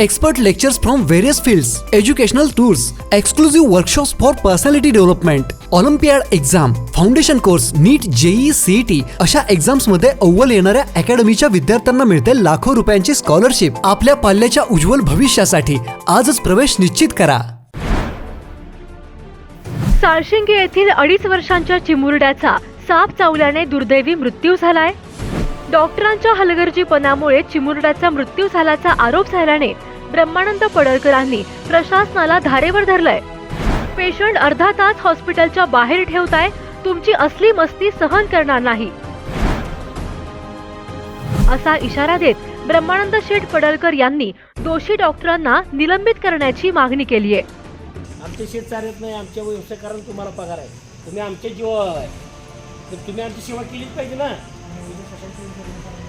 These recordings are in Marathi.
Expert lectures from various fields educational tours exclusive workshops for personality development olympiad exam foundation course NEET JEE CET अशा एक्झाम्समध्ये अव्वल येणाऱ्या अकॅडमीच्या विद्यार्थ्यांना मिळते लाखो रुपयांची स्कॉलरशिप आपल्या पाल्याच्या उज्ज्वल भविष्यासाठी आजच प्रवेश निश्चित करा. साळशिंगे येथील अडीच वर्षांच्या चिमुरड्याचा साप चावल्याने दुर्दैवी मृत्यू झालाय. डॉक्टरांच्या हलगर्जीपणामुळे चिमुरड्याचा मृत्यू झाल्याचा आरोप झाल्याने ब्रह्मानंद पडळकरांनी प्रशासनाला धारेवर धरलंय. पेशंट अर्धा तास हॉस्पिटलच्या बाहेर ठेवताय तुमची असली मस्ती सहन करणार नाही. असा इशारा देत ब्रह्मानंद शेठ पडळकर यांनी दोषी डॉक्टरांना निलंबित करण्याची मागणी केली आहे. आमचे शेत चालत नाही आमच्या व्यवसाय कारण तुम्हाला पगार आहे. तुम्ही आमच्या जीव आहे. तर तुम्ही आमची सेवा केलीच पाहिजे ना?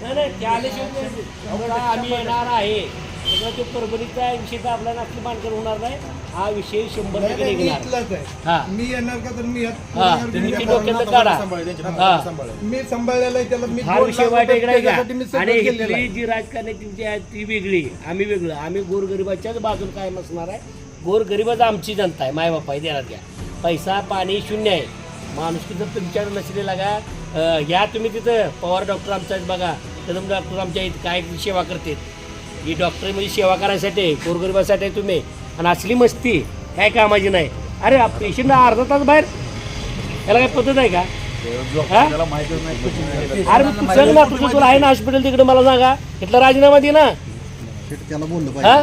नाही नाही आल्याशिवाय आम्ही येणार आहे? सगळं ते परभणीचा विषय तर आपल्याला आपली मानकर होणार नाही. हा विषय शंभर टक्के मी निघणार. येणार का तर मी मी सांभाळलेला त्याला मी हा विषय वाईट आणि. जी राजकारणाची जी आहे ती वेगळी. आम्ही वेगळं. आम्ही गोरगरिबाच्याच बाजून काय नसणार आहे. गोरगरीबच आमची जनता आहे. माय बापा आहे देणार घ्या. पैसा पाणी शून्य आहे. माणूस जर तुमच्याकडे नसलेला का या तुम्ही तिथं पवार डॉक्टर आमचा आहेत बघा. कदम डॉक्टर आमच्या इथं काय सेवा करते ही डॉक्टर म्हणजे सेवा करायसाठी गोरगरिबासाठी तुम्ही. आणि असली मस्ती काय कामाची नाही. अरे पेशंट अर्धा तास बाहेर. याला काय पद्धत आहे का? अरे मग तू सांग ना तुझं तुला आहे ना हॉस्पिटल तिकडे मला सांगा. इथला राजीनामा दे ना. हा?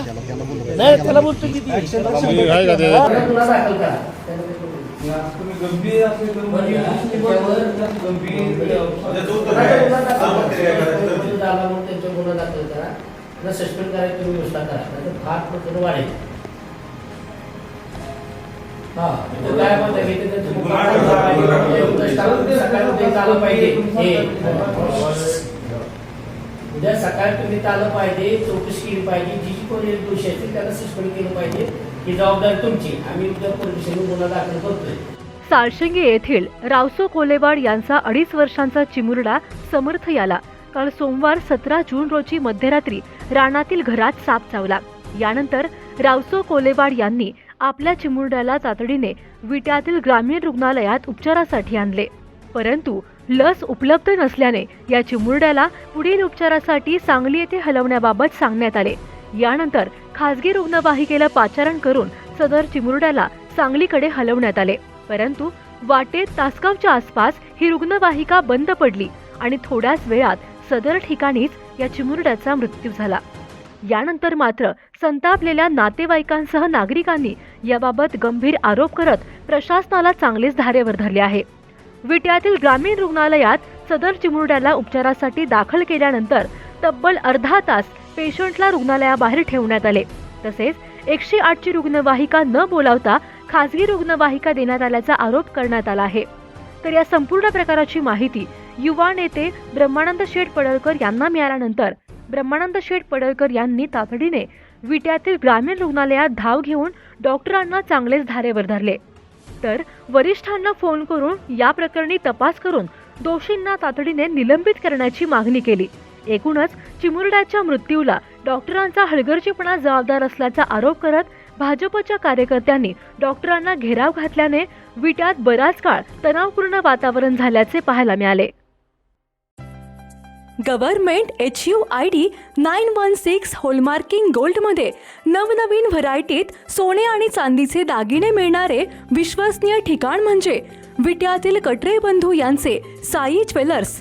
नाही त्याला बोलतो किती तुला दाखल करा. त्यांच्यावर गुन्हा दाखल करा त्यांना सस्पेंड करायची तुम्ही व्यवस्था करा फार प्रकरण वाढेल हा काय ते उद्या आलं पाहिजे उद्या सकाळी तुम्ही आलं पाहिजे चौकशी केली पाहिजे जी जी कोणी दोषी असतील त्याला सस्पेंड केलं पाहिजे. ही जबाबदारी तुमची. आम्ही उद्या गुन्हा दाखल करतोय. साळशिंगे येथील रावसो कोलेवाड यांचा अडीच वर्षांचा चिमुरडा समर्थ याला काल सोमवार सतरा जून रोजी मध्यरात्री रानातील घरात साप चावला. यानंतर रावसो कोलेवाड यांनी आपल्या चिमुरड्याला तातडीने विट्यातील ग्रामीण रुग्णालयात उपचारासाठी आणले. परंतु लस उपलब्ध नसल्याने या चिमुरड्याला पुढील उपचारासाठी सांगली येथे हलवण्याबाबत सांगण्यात आले. यानंतर खासगी रुग्णवाहिकेला पाचारण करून सदर चिमुरड्याला सांगलीकडे हलवण्यात आले. परंतु वाटेत तासगावच्या आसपास ही रुग्णवाहिका बंद पडली आणि थोड्याच वेळात सदर ठिकाणीच या चिमुरड्याचा मृत्यू झाला. यानंतर मात्र संतापलेल्या नातेवाईकांसह नागरिकांनी याबाबत गंभीर आरोप करत प्रशासनाला चांगलेच धारेवर धरले आहे. विट्यातील ग्रामीण रुग्णालयात सदर चिमुरड्याला उपचारासाठी दाखल केल्यानंतर तब्बल अर्धा तास पेशंटला रुग्णालयाबाहेर ठेवण्यात आले. तसेच एकशे आठची रुग्णवाहिका न बोलावता खासगी रुग्णवाहिका देण्यात आल्याचा आरोप करण्यात आला आहे. तर या संपूर्ण प्रकाराची माहिती युवा नेते ब्रह्मानंद शेठ पडळकर यांना मिळाल्यानंतर ब्रह्मानंद शेठ पडळकर यांनी तातडीने विट्यातील ग्रामीण रुग्णालयात धाव घेऊन डॉक्टरांना चांगलेच धारेवर धरले. तर वरिष्ठांना फोन करून या प्रकरणी तपास करून दोषींना तातडीने निलंबित करण्याची मागणी केली. एकूणच चिमुरड्याच्या मृत्यूला डॉक्टरांचा हलगर्जीपणा जबाबदार असल्याचा आरोप करत भाजपच्या कार्यकर्त्यांनी डॉक्टरांना घेराव घातल्याने विट्यात बराच काळ तणावपूर्ण वातावरण झाल्याचे पाहायला मिळाले. Government H U I D nine one six hallmarking गोल्डमध्ये नवनवीन व्हरायटीत सोने आणि चांदीचे दागिने मिळणारे विश्वसनीय ठिकाण म्हणजे विट्यातील कटरे बंधू यांचे साई ज्वेलर्स.